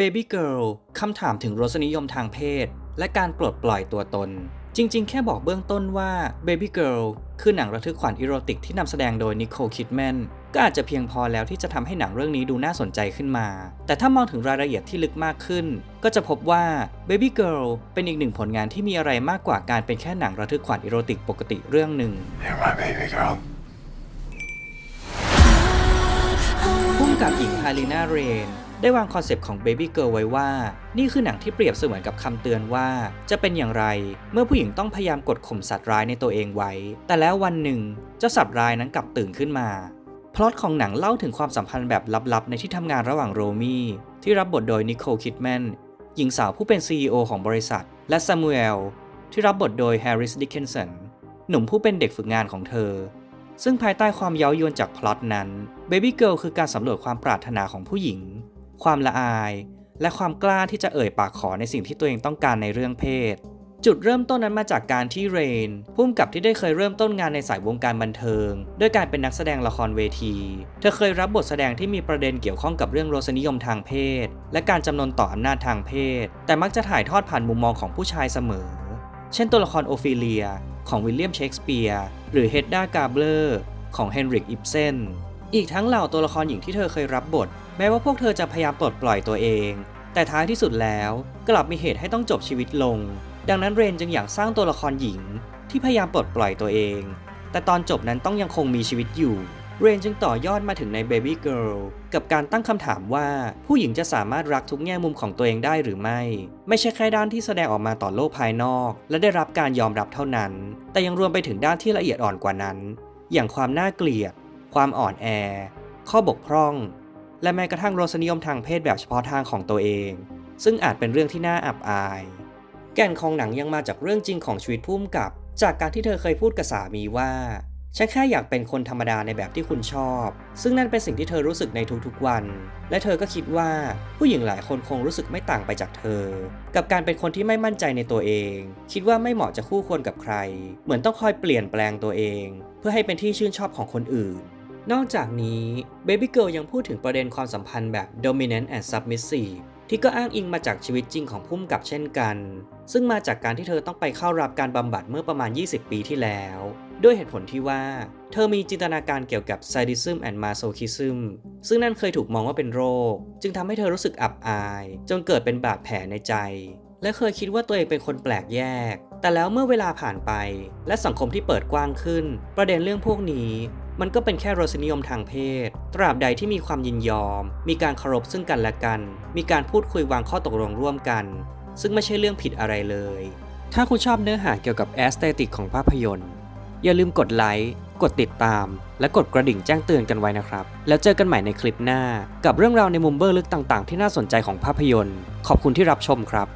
Baby Girl คำถามถึงรสนิยมทางเพศ และการปลดปล่อยตัวตน จริงๆ แค่บอกเบื้องต้นว่า Baby Girl คือหนังระทึกขวัญอีโรติกที่นำแสดงโดยนิโคลคิดแมนก็อาจจะเพียงพอแล้วที่จะทำให้หนังเรื่องนี้ดูน่าสนใจขึ้นมา แต่ถ้ามองถึงรายละเอียดที่ลึกมากขึ้น ก็จะพบว่า Baby Girl เป็นอีกหนึ่งผลงานที่มีอะไรมากกว่าการเป็นแค่หนังระทึกขวัญอีโรติกปกติเรื่องหนึ่ง You're my baby girl. พุ่มกับหญิงฮาริน่าเรน ได้วางคอนเซปต์ของ Baby Girl ไว้ว่า นี่คือหนังที่เปรียบเสมือนกับคำเตือนว่า จะเป็นอย่างไร เมื่อผู้หญิงต้องพยายามกดข่มสัตว์ร้ายในตัวเองไว้ แต่แล้ววันหนึ่ง เจ้าสัตว์ร้ายนั้นกลับตื่นขึ้นมาพล็อตของหนังเล่าถึงความสัมพันธ์แบบลับๆ ในที่ทำงานระหว่างโรมี่ที่รับบทโดยนิโคลคิดแมนหญิงสาวผู้เป็น CEO ของบริษัท และซามูเอลที่รับบทโดยแฮร์ริสดิกเคนสันหนุ่มผู้เป็นเด็กฝึกงานของเธอ ซึ่งภายใต้ความเย้ายวนจากพล็อตนั้น Baby Girl คือการสำรวจความปรารถนาของผู้หญิง ความละอาย และความกล้าที่จะเอ่ยปากขอในสิ่งที่ตัวเองต้องการในเรื่องเพศ จุดเริ่มต้นนั้นมาจากการที่เรนพุ่มกับที่ได้เคยเริ่มต้นงานในสายวงการบันเทิง ด้วยการเป็นนักแสดงละครเวที เธอเคยรับบทแสดงที่มีประเด็นเกี่ยวข้องกับเรื่องรสนิยมทางเพศ และการจำนนต่ออำนาจทางเพศ แต่มักจะถ่ายทอดผ่านมุมมองของผู้ชายเสมอ เช่นตัวละครโอฟิเลีย ของวิลเลียมเชกสเปียร์หรือเฮดดากาเบลอร์ของเฮนริกอิบเซนอีกทั้งเหล่าตัวละครหญิงที่เธอเคยรับบท แม้ว่าพวกเธอจะพยายามปลดปล่อยตัวเอง แต่ท้ายที่สุดแล้วกลับมีเหตุให้ต้องจบชีวิตลง ดังนั้นเรนจึงอยากสร้างตัวละครหญิง ที่พยายามปลดปล่อยตัวเอง แต่ตอนจบนั้นต้องยังคงมีชีวิตอยู่ เรนจึงต่อยอดมาถึงใน Baby Girl กับการตั้งคำถามว่าผู้หญิงจะสามารถรักทุกแง่มุมของตัวเองได้หรือไม่ ไม่ใช่แค่ด้านที่แสดงออกมาต่อโลกภายนอก และได้รับการยอมรับเท่านั้น แต่ยังรวมไปถึงด้านที่ละเอียดอ่อนกว่านั้น อย่างความน่าเกลียด ความอ่อนแอ ข้อบกพร่อง และแม้กระทั่งรสนิยมทางเพศแบบเฉพาะทางของตัวเอง ซึ่งอาจเป็นเรื่องที่น่าอับอาย แก่นของหนังยังมาจากเรื่องจริงของชีวิตพุ่มกับ จากการที่เธอเคยพูดกับสามีว่า ฉันแค่อยากเป็นคนธรรมดาในแบบที่คุณชอบ ซึ่งนั่นเป็นสิ่งที่เธอรู้สึกในทุกๆวัน และเธอก็คิดว่าผู้หญิงหลายคนคงรู้สึกไม่ต่างไปจากเธอ กับการเป็นคนที่ไม่มั่นใจในตัวเอง คิดว่าไม่เหมาะจะคู่ควรกับใคร เหมือนต้องคอยเปลี่ยนแปลงตัวเอง เพื่อให้เป็นที่ชื่นชอบของคนอื่น นอกจากนี้ Baby Girl ยังพูดถึงประเด็นความสัมพันธ์แบบ dominant and submissive ที่ก็อ้างอิงมาจากชีวิตจริงของพุ่มกับเช่นกัน ซึ่งมาจากการที่เธอต้องไปเข้ารับการบำบัดเมื่อประมาณ 20 ปีที่แล้ว ด้วยเหตุผลที่ว่า เธอมีจินตนาการเกี่ยวกับ sadism and masochism ซึ่งนั่นเคยถูกมองว่าเป็นโรค จึงทำให้เธอรู้สึกอับอาย จนเกิดเป็นบาดแผลในใจ และเคยคิดว่าตัวเองเป็นคนแปลกแยก แต่แล้วเมื่อเวลาผ่านไป และสังคมที่เปิดกว้างขึ้น ประเด็นเรื่องพวกนี้ มันก็เป็นแค่รสนิยมทางเพศ ตราบใดที่มีความยินยอม มีการเคารพซึ่งกันและกัน มีการพูดคุยวางข้อตกลงร่วมกัน ซึ่งไม่ใช่เรื่องผิดอะไรเลย ถ้าคุณชอบเนื้อหาเกี่ยวกับแอสเตติกของภาพยนตร์อย่าลืมกดไลค์ กดติดตาม และกดกระดิ่งแจ้งเตือนกันไว้นะครับ แล้วเจอกันใหม่ในคลิปหน้า กับเรื่องราวในมุมเบอร์ลึกต่างๆ ที่น่าสนใจของภาพยนตร์ ขอบคุณที่รับชมครับ